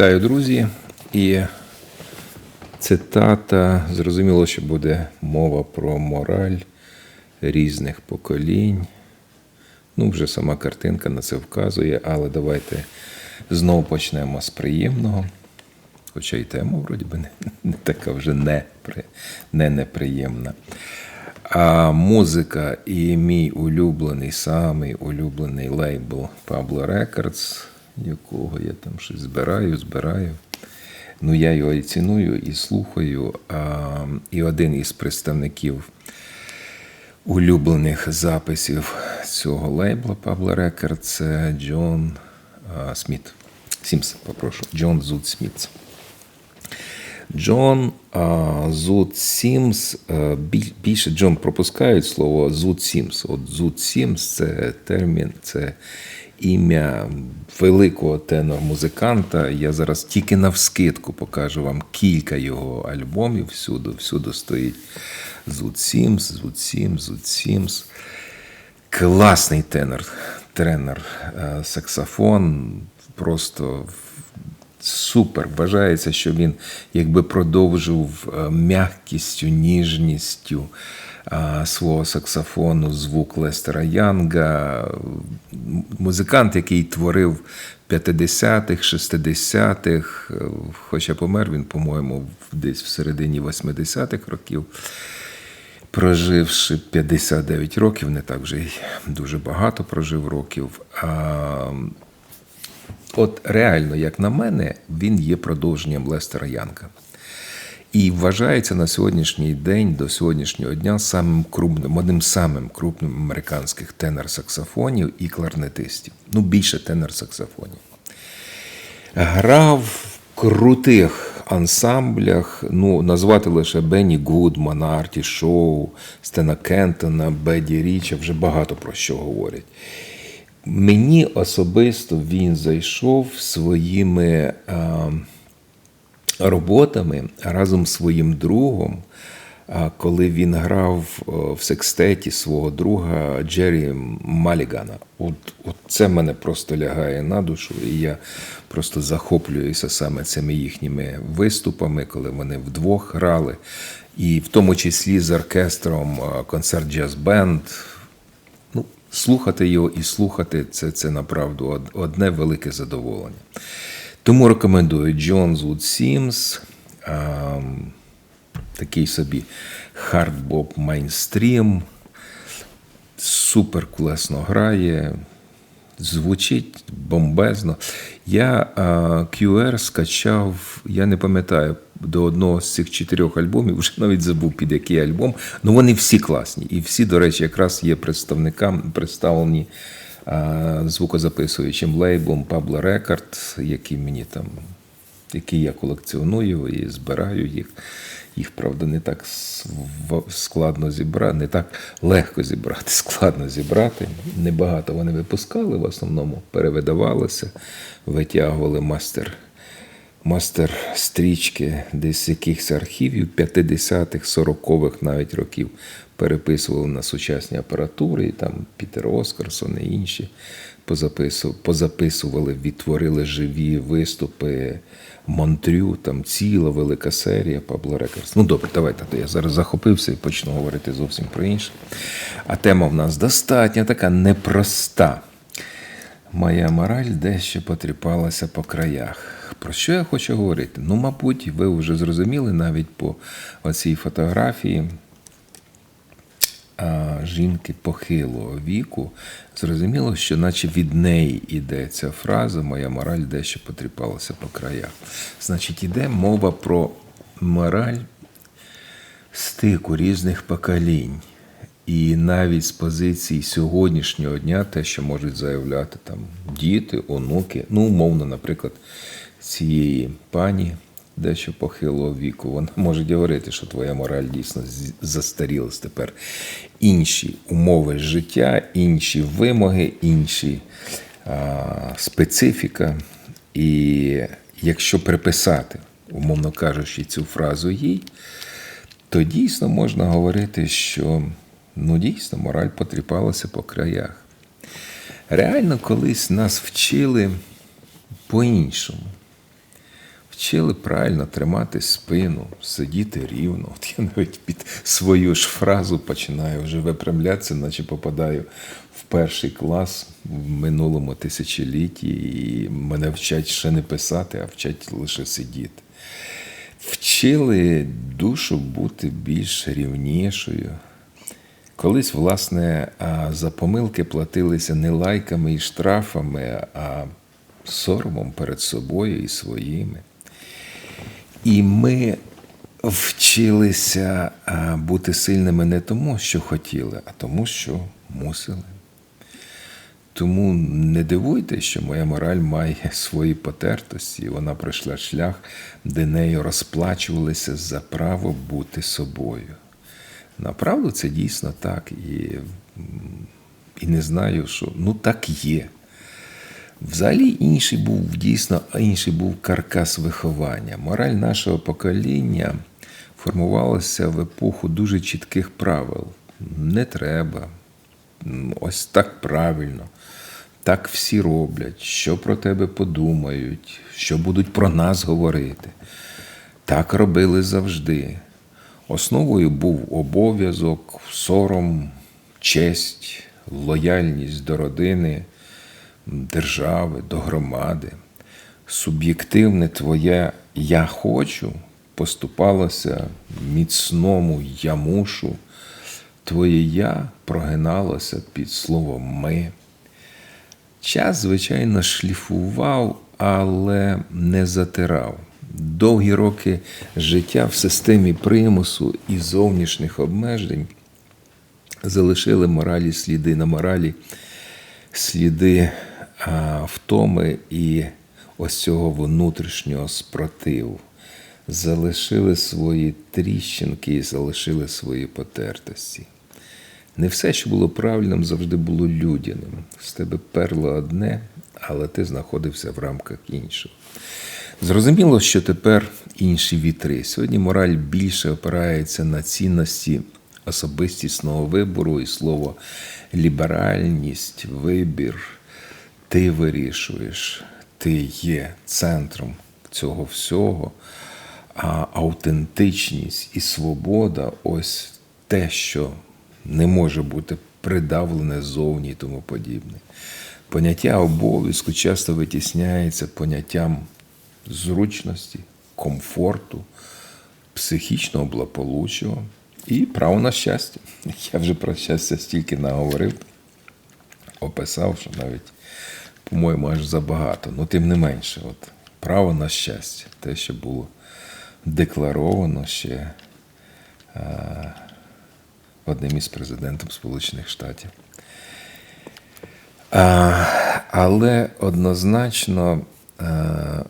Вітаю, друзі. І цитата. Зрозуміло, що буде мова про мораль різних поколінь. Ну, вже сама картинка на це вказує, але давайте знову почнемо з приємного. Хоча й тема, вроді би, не, не така вже не, не неприємна. А музика і мій улюблений, самий улюблений лейбл Pablo Records, якого я там щось збираю, збираю. Ну, я його і ціную, і слухаю. І один із представників улюблених записів цього лейбла Pablo Records це Джон Сміт. Сімс, попрошу. Джон Зуд Сміт. Джон Зуд Сімс. Більше Джон пропускають слово Зуд Сімс. От Зуд Сімс це термін, це ім'я великого тенор-музиканта. Я зараз тільки навскидку покажу вам кілька його альбомів. Всюди, всюди стоїть Зуд Сімс, Зуд Сімс, Зуд Сімс. Класний тенор, тренер, е, саксофон. Просто супер. Вважається, що він якби продовжив е, м'якістю, ніжністю свого саксофону звук Лестера Янга. Музикант, який творив 50-х, 60-х, е, хоча помер він, по-моєму, десь в середині 80-х років. Проживши 59 років, не так вже й дуже багато прожив років. А, От реально, як на мене, він є продовженням Лестера Янга. І вважається на сьогоднішній день, до сьогоднішнього дня, самим крупним, одним самим крупним американських тенор-саксофонів і кларнетистів. Ну, більше тенор-саксофонів. Грав в крутих ансамблях, ну, назвати лише Бенні Гудмана, Арті Шоу, Стена Кентона, Беді Річа, вже багато про що говорять. Мені особисто він зайшов своїми а, роботами разом з своїм другом, коли він грав в секстеті свого друга Джері Малігана. От, от це мене просто лягає на душу, і я просто захоплююся саме цими їхніми виступами, коли вони вдвох грали. І в тому числі з оркестром концерт джаз бенд. Ну, слухати його і слухати це, це направду одне велике задоволення. Тому рекомендую Джон Зуд Сімс, ем, такий собі хардбоп майнстрім, супер класно грає, звучить бомбезно. Я а, QR скачав, я не пам'ятаю, до одного з цих чотирьох альбомів, вже навіть забув під який альбом. Ну вони всі класні. І всі, до речі, якраз є представникам представлені звукозаписуючим лейблом Pablo Рекорд, який мені там, який я колекціоную і збираю їх. Їх, правда, не так складно зібрати, не так легко зібрати, складно зібрати. Небагато вони випускали, в основному перевидавалися, витягували мастер, мастер стрічки десь якихось архівів 50-х, 40-х навіть років переписували на сучасні апаратури, і там Пітер Оскарсон і інші позапису- позаписували, відтворили живі виступи Монтрю, там ціла велика серія Пабло Рекерс. Ну добре, давайте. Я зараз захопився і почну говорити зовсім про інше. А тема в нас достатньо така непроста. Моя мораль дещо потріпалася по краях. Про що я хочу говорити? Ну, мабуть, ви вже зрозуміли навіть по оцій фотографії. а, жінки похилого віку, зрозуміло, що наче від неї йде ця фраза Моя мораль дещо потріпалася по краях. Значить, іде мова про мораль стику різних поколінь. І навіть з позиції сьогоднішнього дня, те, що можуть заявляти там діти, онуки, ну, умовно, наприклад, цієї пані, дещо похилого віку, вона може говорити, що твоя мораль дійсно застарілась тепер. Інші умови життя, інші вимоги, інші а, специфіка. І якщо приписати, умовно кажучи, цю фразу їй, то дійсно можна говорити, що ну дійсно мораль потріпалася по краях. Реально колись нас вчили по-іншому. Вчили правильно тримати спину, сидіти рівно. От я навіть під свою ж фразу починаю вже випрямлятися, наче попадаю в перший клас в минулому тисячолітті, і мене вчать ще не писати, а вчать лише сидіти. Вчили душу бути більш рівнішою. Колись, власне, за помилки платилися не лайками і штрафами, а соромом перед собою і своїми. І ми вчилися бути сильними не тому, що хотіли, а тому, що мусили. Тому не дивуйте, що моя мораль має свої потертості, і вона пройшла шлях, де нею розплачувалися за право бути собою. Направду це дійсно так. І, і не знаю, що ну так є. Взагалі інший був дійсно інший був каркас виховання. Мораль нашого покоління формувалася в епоху дуже чітких правил. Не треба, ось так правильно, так всі роблять, що про тебе подумають, що будуть про нас говорити. Так робили завжди. Основою був обов'язок, сором, честь, лояльність до родини, держави, до громади. Суб'єктивне твоє я хочу поступалося міцному я мушу. Твоє я прогиналося під словом ми. Час, звичайно, шліфував, але не затирав. Довгі роки життя в системі примусу і зовнішніх обмежень залишили моралі сліди на моралі, сліди втоми і ось цього внутрішнього спротиву. Залишили свої тріщинки і залишили свої потертості. Не все, що було правильним, завжди було людяним. З тебе перло одне, але ти знаходився в рамках іншого. Зрозуміло, що тепер інші вітри. Сьогодні мораль більше опирається на цінності особистісного вибору і слово ліберальність, вибір. Ти вирішуєш, ти є центром цього всього, а аутентичність і свобода ось те, що не може бути придавлене зовні і тому подібне. Поняття обов'язку часто витісняється поняттям зручності, комфорту, психічного благополуччя і право на щастя. Я вже про щастя стільки наговорив, описав, що навіть, по-моєму, аж забагато. Ну, тим не менше, от, право на щастя, те, що було декларовано ще а, одним із президентом Сполучених Штатів. А, але однозначно а,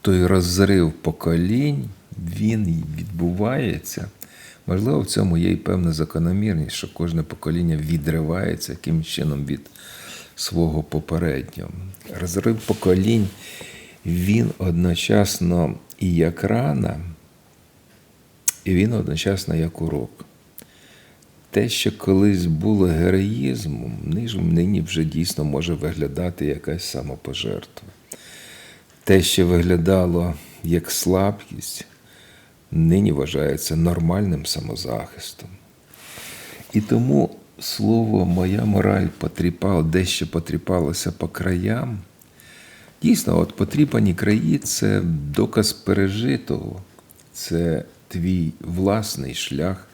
той розрив поколінь, він відбувається. Можливо, в цьому є і певна закономірність, що кожне покоління відривається яким чином від свого попереднього. Розрив поколінь, він одночасно і як рана, і він одночасно як урок. Те, що колись було героїзмом, нині вже дійсно може виглядати якась самопожертва. Те, що виглядало як слабкість, нині вважається нормальним самозахистом. І тому слово моя мораль потріпала, дещо потріпалося по краям. Дійсно, от потріпані краї це доказ пережитого, це твій власний шлях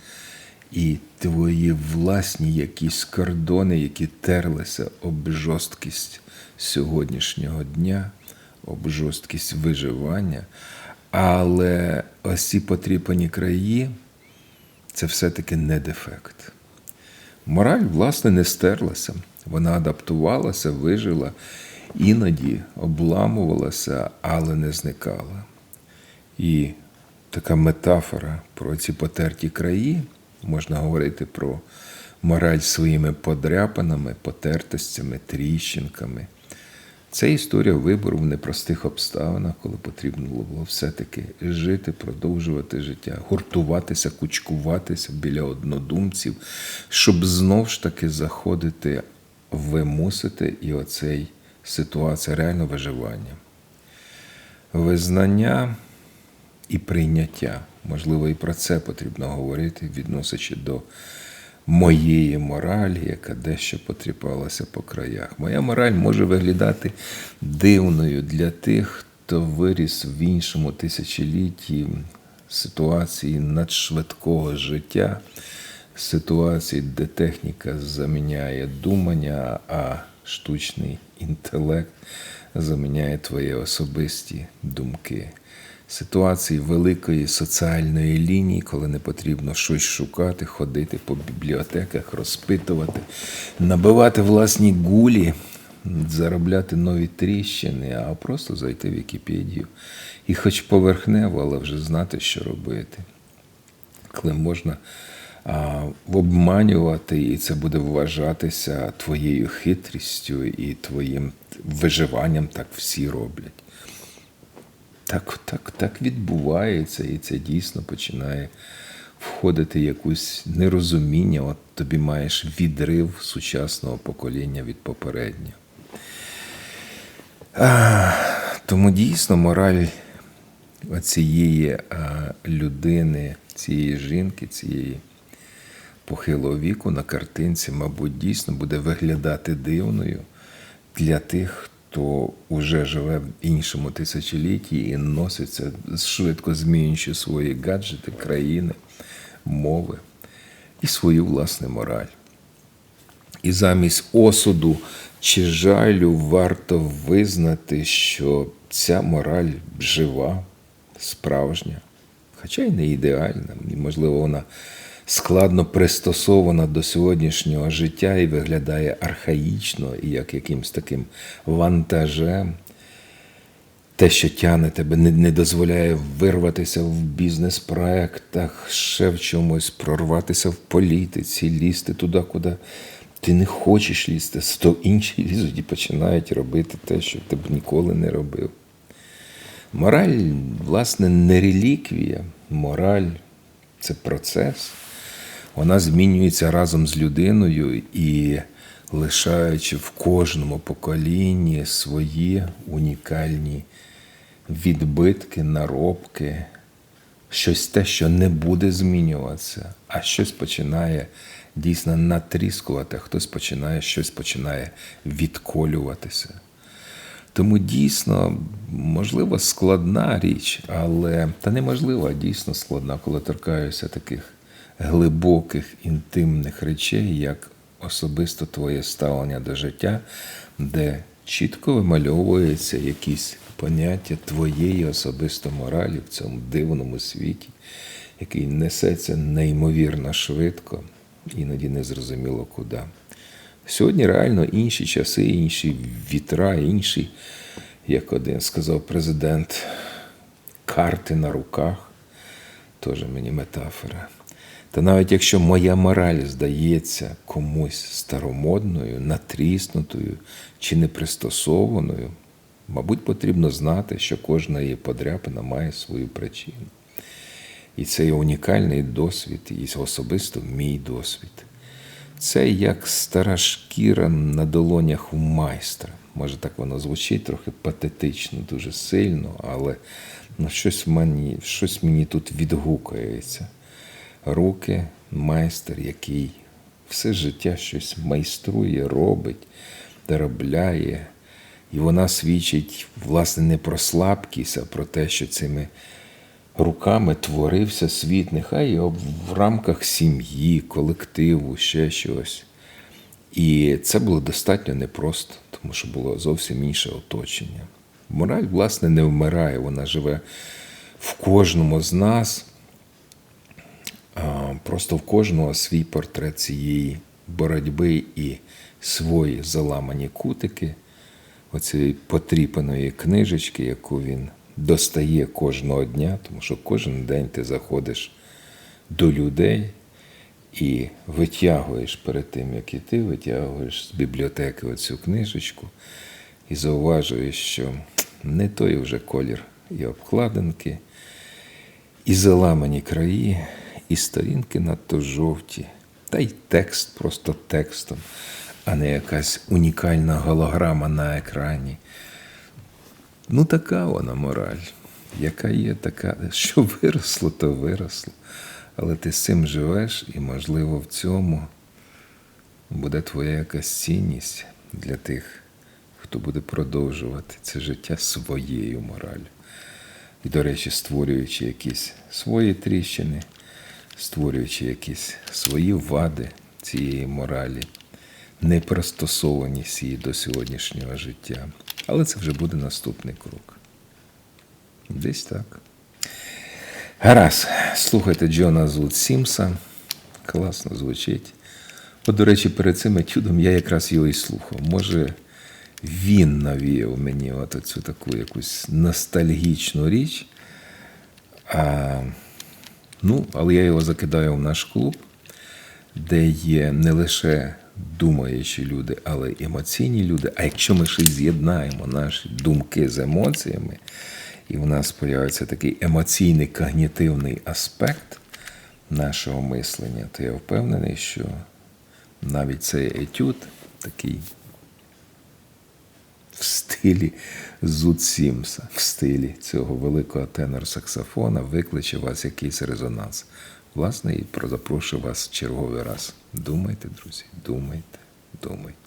і твої власні якісь кордони, які терлися об жорсткість сьогоднішнього дня, об жорсткість виживання. Але ось ці потріпані краї це все-таки не дефект. Мораль, власне, не стерлася. Вона адаптувалася, вижила, іноді обламувалася, але не зникала. І така метафора про ці потерті краї, можна говорити про мораль своїми подряпинами, потертостями, тріщинками. Це історія вибору в непростих обставинах, коли потрібно було все-таки жити, продовжувати життя, гуртуватися, кучкуватися біля однодумців, щоб знов ж таки заходити, вимусити і оцей ситуація реально виживання. Визнання і прийняття. Можливо, і про це потрібно говорити, відносячи до моєї моралі, яка дещо потріпалася по краях. Моя мораль може виглядати дивною для тих, хто виріс в іншому тисячолітті ситуації надшвидкого життя, ситуації, де техніка заміняє думання, а штучний інтелект заміняє твої особисті думки. Ситуації великої соціальної лінії, коли не потрібно щось шукати, ходити по бібліотеках, розпитувати, набивати власні гулі, заробляти нові тріщини, а просто зайти в Вікіпедію і хоч поверхнево, але вже знати, що робити. Коли можна а, обманювати, і це буде вважатися твоєю хитрістю і твоїм виживанням, так всі роблять. Так, так, так відбувається, і це дійсно починає входити якусь нерозуміння. От тобі маєш відрив сучасного покоління від попереднього. Тому дійсно мораль цієї людини, цієї жінки, цієї похилого віку на картинці, мабуть, дійсно буде виглядати дивною для тих, хто вже живе в іншому тисячолітті і носиться швидко змінюючи свої гаджети, країни, мови і свою власну мораль. І замість осуду чи жалю варто визнати, що ця мораль жива, справжня, хоча й не ідеальна, і, можливо, вона складно пристосована до сьогоднішнього життя і виглядає архаїчно і як якимсь таким вантажем. Те, що тяне тебе, не, не дозволяє вирватися в бізнес-проектах, ще в чомусь, прорватися в політиці, лізти туди, куди ти не хочеш лізти, то інші лізуть і починають робити те, що ти б ніколи не робив. Мораль, власне, не реліквія, мораль це процес. Вона змінюється разом з людиною і лишаючи в кожному поколінні свої унікальні відбитки, наробки, щось те, що не буде змінюватися, а щось починає дійсно натріскувати, хтось починає щось починає відколюватися. Тому дійсно, можливо, складна річ, але та неможливо, а дійсно складна, коли торкаюся таких глибоких інтимних речей, як особисто твоє ставлення до життя, де чітко вимальовується якісь поняття твоєї особисто моралі в цьому дивному світі, який несеться неймовірно швидко, іноді незрозуміло куди. Сьогодні реально інші часи, інші вітра, інші, як один сказав президент, карти на руках. Теж мені метафора. Та навіть якщо моя мораль здається комусь старомодною, натріснутою чи непристосованою, мабуть, потрібно знати, що кожна її подряпина має свою причину. І це є унікальний досвід, і особисто мій досвід. Це як стара шкіра на долонях у майстра. Може, так воно звучить трохи патетично, дуже сильно, але ну, щось мені, щось мені тут відгукається. Руки, майстер, який все життя щось майструє, робить, доробляє. І вона свідчить, власне, не про слабкість, а про те, що цими руками творився світ, нехай і в рамках сім'ї, колективу, ще щось. І це було достатньо непросто, тому що було зовсім інше оточення. Мораль, власне, не вмирає, вона живе в кожному з нас. Просто в кожного свій портрет цієї боротьби і свої заламані кутики, оцієї потріпаної книжечки, яку він достає кожного дня, тому що кожен день ти заходиш до людей і витягуєш перед тим, як іти, витягуєш з бібліотеки оцю книжечку і зауважуєш, що не той вже колір і обкладинки, і заламані краї, і сторінки надто жовті, та й текст просто текстом, а не якась унікальна голограма на екрані. Ну, така вона мораль. Яка є, така, що виросло, то виросло. Але ти з цим живеш, і, можливо, в цьому буде твоя якась цінність для тих, хто буде продовжувати це життя своєю моралью. І, до речі, створюючи якісь свої тріщини, створюючи якісь свої вади цієї моралі, непристосованість її до сьогоднішнього життя. Але це вже буде наступний крок. Десь так. Гаразд, слухайте Джона Зуд Сімса. Класно звучить. От, до речі, перед цим етюдом я якраз його і слухав. Може, він навіяв мені от цю таку якусь ностальгічну річ. А, ну, але я його закидаю в наш клуб, де є не лише думаючі люди, але й емоційні люди. А якщо ми ще з'єднаємо наші думки з емоціями, і в нас появиться такий емоційний когнітивний аспект нашого мислення, то я впевнений, що навіть цей етюд такий в стилі Зуд Сімса, в стилі цього великого тенор-саксофона викличе вас якийсь резонанс. Власне, і запрошую вас черговий раз. Думайте, друзі, думайте, думайте.